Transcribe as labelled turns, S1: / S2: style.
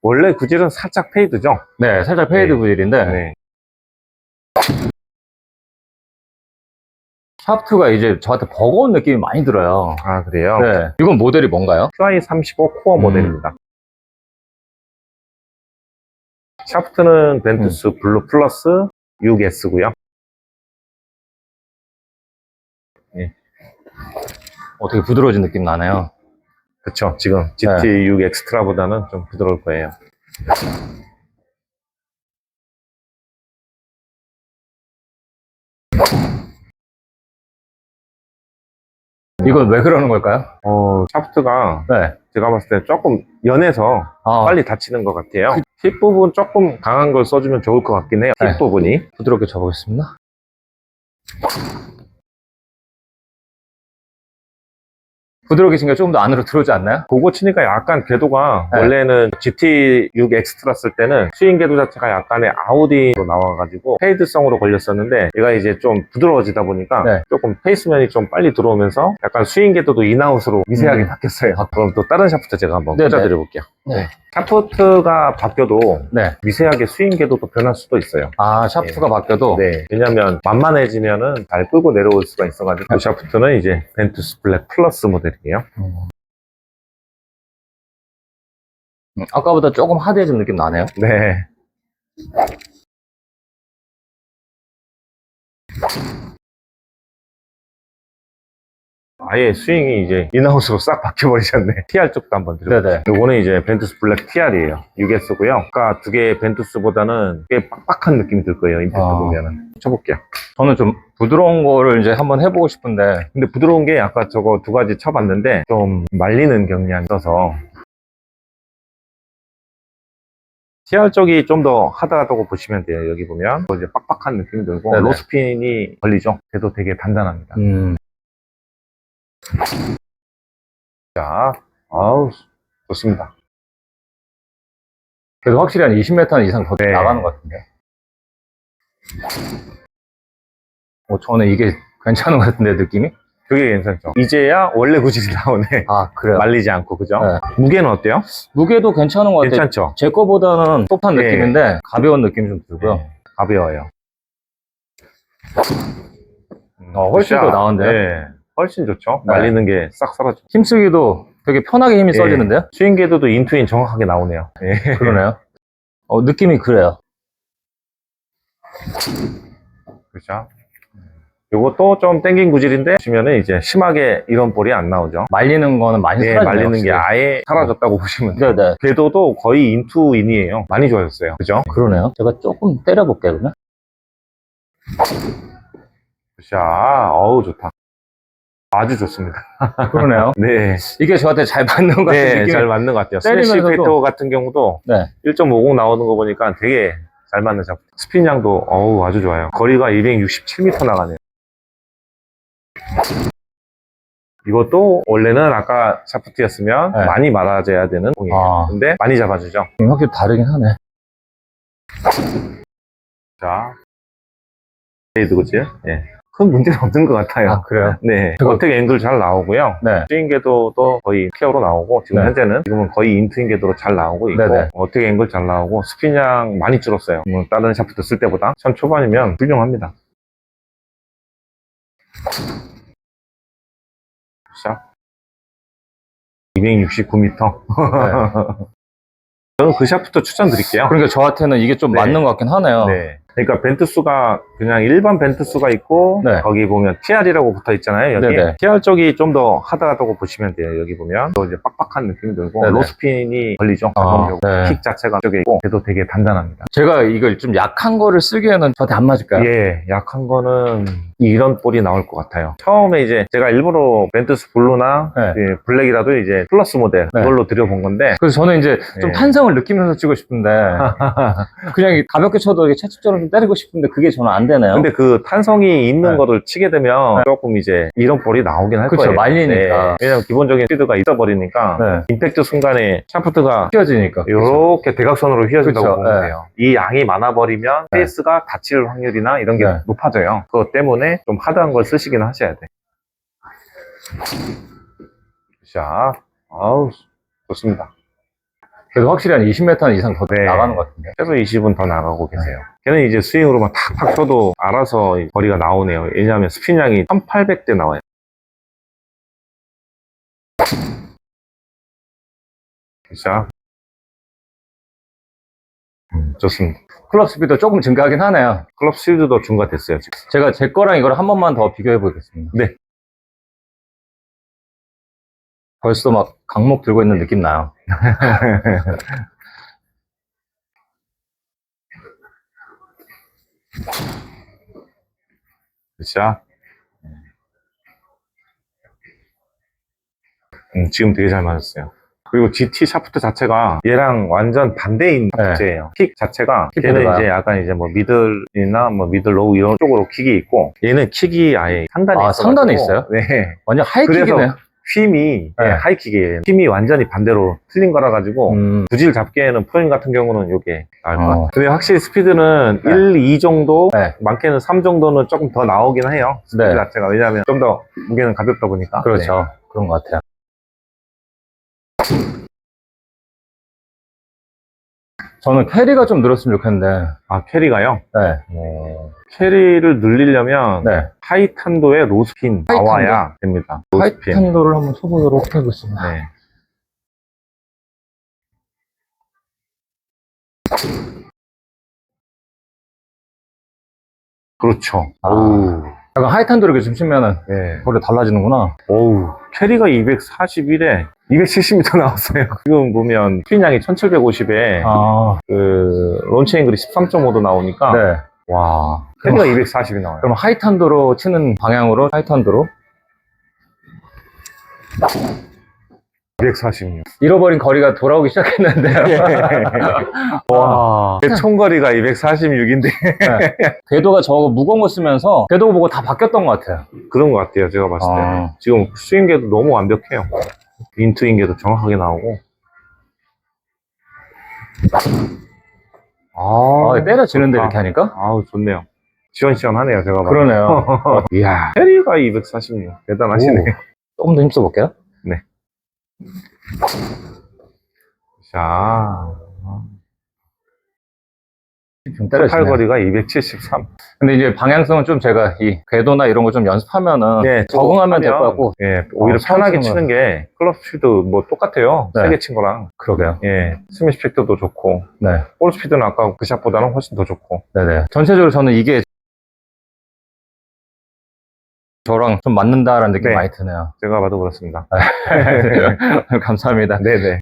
S1: 원래 구질은 살짝 페이드죠?
S2: 네, 살짝 페이드
S1: 네.
S2: 구질인데
S1: 네.
S2: 샤프트가 이제 저한테 버거운 느낌이 많이 들어요.
S1: 아, 그래요?
S2: 네. 이건 모델이 뭔가요?
S1: QI35 코어
S2: 음.
S1: 모델입니다. 샤프트는 벤투스 블루 플러스 6S고요.
S2: 어, 되게 부드러워진 느낌 나네요.
S1: 그쵸. 지금 GT6 엑스트라보다는 좀 부드러울 거예요.
S2: 이건 왜 그러는 걸까요?
S1: 어, 샤프트가
S2: 네.
S1: 제가 봤을 때 조금 연해서
S2: 아,
S1: 빨리 닫히는 것 같아요. 힙 부분 조금 강한 걸 써주면 좋을 것 같긴 해요. 힙
S2: 네.
S1: 부분이.
S2: 부드럽게 쳐보겠습니다. 부드럽게 치니까 조금 더 안으로 들어오지 않나요?
S1: 그거 치니까 약간 궤도가
S2: 네.
S1: 원래는 GT6 엑스트라 쓸 때는 스윙 궤도 자체가 약간의 아우디로 나와가지고 페이드성으로 걸렸었는데 얘가 이제 좀 부드러워지다 보니까
S2: 네.
S1: 조금 페이스면이 좀 빨리 들어오면서 약간 스윙 궤도도 인아웃으로 미세하게
S2: 음.
S1: 바뀌었어요. 그럼 또 다른 샤프트 제가 한번
S2: 네네.
S1: 꽂아드려 볼게요.
S2: 네.
S1: 샤프트가 바뀌어도
S2: 네.
S1: 미세하게 스윙 궤도도 변할 수도 있어요.
S2: 아, 샤프트가 바뀌어도
S1: 네. 왜냐면 만만해지면은 잘 끌고 내려올 수가 있어가지고 이 샤프트는 이제 벤투스 블랙 플러스 모델이에요.
S2: 음, 아까보다 조금 하드해진 느낌 나네요.
S1: 네. 아예 스윙이 이제 인하우스로 싹 바뀌어버리셨네. TR 쪽도 한번 드려볼게요.
S2: 네네.
S1: 요거는 이제 벤투스 블랙 TR이에요. 6S고요. 아까 두 개의 벤투스보다는 꽤 빡빡한 느낌이 들 거예요. 임팩트
S2: 아.
S1: 보면은. 쳐볼게요.
S2: 저는 좀 부드러운 거를 이제 한번 해보고 싶은데,
S1: 근데 부드러운 게 아까 저거 두 가지 쳐봤는데 좀 말리는 경향이 있어서 TR 쪽이 좀 더 하다하다고 보시면 돼요. 여기 보면 뭐 이제 빡빡한 느낌이 들고
S2: 네네.
S1: 로스핀이 걸리죠. 그래도 되게 단단합니다.
S2: 음,
S1: 자, 아우 좋습니다.
S2: 그래도 확실히 한 20m 이상 더
S1: 네.
S2: 나가는 것 같은데. 어, 저는 이게 괜찮은 것 같은데, 느낌이?
S1: 그게 괜찮죠. 이제야 원래 구질이 나오네.
S2: 아, 그래요?
S1: 말리지 않고 그죠?
S2: 네.
S1: 무게는 어때요?
S2: 무게도 괜찮은 것 같아요.
S1: 괜찮죠?
S2: 제 거보다는 소프한
S1: 네.
S2: 느낌인데, 가벼운 느낌이 좀 들고요.
S1: 네, 가벼워요.
S2: 어, 훨씬 더 나은데요?
S1: 네, 훨씬 좋죠.
S2: 네.
S1: 말리는 게 싹 사라져.
S2: 힘쓰기도 되게 편하게 힘이
S1: 예.
S2: 써지는데요?
S1: 스윙 궤도도 인투인 정확하게 나오네요. 예.
S2: 그러네요. 어, 느낌이 그래요.
S1: 그렇죠. 요것도 좀 땡긴 구질인데 보시면은 이제 심하게 이런 볼이 안 나오죠.
S2: 말리는 거는 많이
S1: 네,
S2: 사라지네요.
S1: 말리는 게
S2: 확실히.
S1: 아예 사라졌다고 보시면 돼요.
S2: 네 네.
S1: 궤도도 거의 인투인이에요. 많이 좋아졌어요. 그죠?
S2: 그러네요. 제가 조금 때려볼게요, 그러면.
S1: 자, 어우 좋다. 아주 좋습니다.
S2: 그러네요.
S1: 네,
S2: 이게 저한테 잘 맞는 것 같은
S1: 네,
S2: 느낌이
S1: 잘 맞는 것 같아요. 스매시
S2: 때리면서도-
S1: 페이터 같은 경우도
S2: 네.
S1: 1.50 나오는 거 보니까 되게 잘 맞는 작품. 스핀량도 어우 아주 좋아요. 거리가 267m 나가네요. 이것도 원래는 아까 샤프트였으면
S2: 네.
S1: 많이 말아줘야 되는 공이에요.
S2: 아.
S1: 근데 많이 잡아주죠.
S2: 확실히 다르긴 하네.
S1: 자, 레이드 그치? 예. 큰 문제는 없는 것 같아요.
S2: 아, 그래요?
S1: 네.
S2: 그거-
S1: 어떻게 앵글 잘 나오고요.
S2: 네.
S1: 스윙 궤도도 거의 케어로 나오고 지금
S2: 네.
S1: 현재는 지금은 거의 인트인 궤도로 잘 나오고 있고
S2: 네네.
S1: 어떻게 앵글 잘 나오고 스핀량 많이 줄었어요. 뭐 다른 샤프트 쓸 때보다 천 초반이면 훌륭합니다. 자, 269m.
S2: 네.
S1: 저는 그 샤프트 추천드릴게요.
S2: 그러니까 저한테는 이게 좀
S1: 네.
S2: 맞는 것 같긴 하네요.
S1: 네. 그러니까 벤투스가 그냥 일반 벤투스가 있고
S2: 네.
S1: 거기 보면 TR이라고 붙어 있잖아요. 여기
S2: 네네.
S1: TR 쪽이 좀 더 하다하다고 보시면 돼요. 여기 보면 또 이제 빡빡한 느낌이 들고
S2: 네네.
S1: 로스핀이 걸리죠.
S2: 아, 네.
S1: 킥 자체가 쪽에 있고 그래도 되게 단단합니다.
S2: 제가 이걸 좀 약한 거를 쓰기에는 저한테 안 맞을까요?
S1: 예, 약한 거는 이런 볼이 나올 것 같아요. 처음에 이제 제가 일부러 벤투스 블루나
S2: 네.
S1: 예, 블랙이라도 이제 플러스 모델
S2: 네.
S1: 이걸로 드려본 건데
S2: 그래서 저는 이제 좀
S1: 예.
S2: 탄성을 느끼면서 치고 싶은데 그냥 가볍게 쳐도 이게 채찍처럼 좀 때리고 싶은데 그게 저는 안 되네요.
S1: 근데 그 탄성이 있는
S2: 네.
S1: 거를 치게 되면 조금 이제 이런 볼이 나오긴 할
S2: 그쵸,
S1: 거예요.
S2: 말리니까.
S1: 왜냐면 기본적인 스피드가 있어 버리니까
S2: 네.
S1: 임팩트 순간에 샤프트가
S2: 휘어지니까.
S1: 이렇게 대각선으로 휘어진다고
S2: 그쵸,
S1: 보면
S2: 네.
S1: 돼요. 이 양이 많아 버리면
S2: 네.
S1: 페이스가 다칠 확률이나 이런 게
S2: 네.
S1: 높아져요. 그것 때문에 좀 하드한 걸 쓰시긴 하셔야 돼. 자, 아우, 좋습니다.
S2: 그래도 확실히 한 20m 이상 더
S1: 네.
S2: 나가는 것 같은데.
S1: 최소 20은 더 나가고 계세요. 걔는 이제 스윙으로만 탁탁 쳐도 알아서 이 거리가 나오네요. 왜냐하면 스핀량이 1800대 나와요. 자. 음, 좋습니다.
S2: 클럽 스피드 조금 증가하긴 하네요.
S1: 클럽 실드도 중과됐어요, 지금.
S2: 제가 제 거랑 이걸 한 번만 더 비교해 보겠습니다.
S1: 네.
S2: 벌써 막 강목 들고 있는 느낌 나요.
S1: 자. 음, 지금 되게 잘 맞았어요. 그리고 GT 샤프트 자체가 얘랑 완전 반대인
S2: 네.
S1: 샤프트예요. 킥 자체가
S2: 킥
S1: 얘는. 이제 약간 이제 뭐 미들이나 뭐 미들 로우 이런 쪽으로 킥이 있고 얘는 킥이 아예 상단에
S2: 아,
S1: 있어가지고
S2: 상단에 있어요?
S1: 네.
S2: 완전 하이킥이네요.
S1: 그래서 힘이
S2: 네.
S1: 네, 하이킥이에요. 힘이 완전히 반대로 틀린 거라 가지고
S2: 음,
S1: 구질 잡기에는 포인 같은 경우는 이게 나을 것
S2: 어.
S1: 같아요. 근데 확실히 스피드는
S2: 네.
S1: 1, 2 정도,
S2: 네.
S1: 많게는 3 정도는 조금 더 나오긴 해요. 스피드
S2: 네.
S1: 자체가. 왜냐하면 좀 더 무게는 가볍다 보니까.
S2: 그렇죠.
S1: 네.
S2: 그런 것 같아요. 저는 캐리가 좀 늘었으면 좋겠는데,
S1: 아, 캐리가요?
S2: 네.
S1: 어, 캐리를 늘리려면
S2: 네.
S1: 하이 탄도의 로스핀
S2: 하이
S1: 나와야 됩니다. 로스핀.
S2: 하이탄도를 한번 쳐보도록 하겠습니다.
S1: 네. 그렇죠.
S2: 아.
S1: 오우.
S2: 약간 하이탄도를 이렇게 좀 치면은,
S1: 네.
S2: 거리 달라지는구나.
S1: 오우. 캐리가 241에 270m 나왔어요. 지금 보면 스핀량이 1750에
S2: 아,
S1: 그 론치 앵글이 13.5도 나오니까
S2: 네.
S1: 와. 캐리가 240이 나와요.
S2: 그럼 하이탄도로 치는 방향으로, 하이탄도로.
S1: 246.
S2: 잃어버린 거리가 돌아오기 시작했는데요.
S1: 와. 내 총거리가 246인데
S2: 궤도가 저거 무거운 거 쓰면서 궤도 보고 다 바뀌었던 것 같아요.
S1: 그런 것 같아요. 제가 봤을 때.
S2: 아.
S1: 지금 스윙계도 너무 완벽해요. 인투인계도 정확하게 나오고. 아,
S2: 아, 때려지는데. 이렇게 하니까?
S1: 아우, 좋네요. 시원시원하네요, 제가 봐도.
S2: 그러네요.
S1: 이야, 캐리가 246. 대단하시네.
S2: 조금 더 힘써 볼게요.
S1: 자,
S2: 좀 때려지네요.
S1: 팔거리가 273.
S2: 근데 이제 방향성은 좀 제가 이 궤도나 이런 거 좀 연습하면은
S1: 네,
S2: 적응하면 될 것 같고
S1: 예, 오히려
S2: 어,
S1: 편하게 치는 게 클럽 스피드 뭐 똑같아요.
S2: 네.
S1: 세게 친 거랑.
S2: 그러게요.
S1: 예, 스미 스피드도 좋고,
S2: 네,
S1: 볼 스피드는 아까 그 샷보다는 훨씬 더 좋고.
S2: 네네. 전체적으로 저는 이게 저랑 좀 맞는다라는 느낌이
S1: 네.
S2: 많이 드네요.
S1: 제가 봐도 그렇습니다.
S2: 감사합니다.
S1: 네네.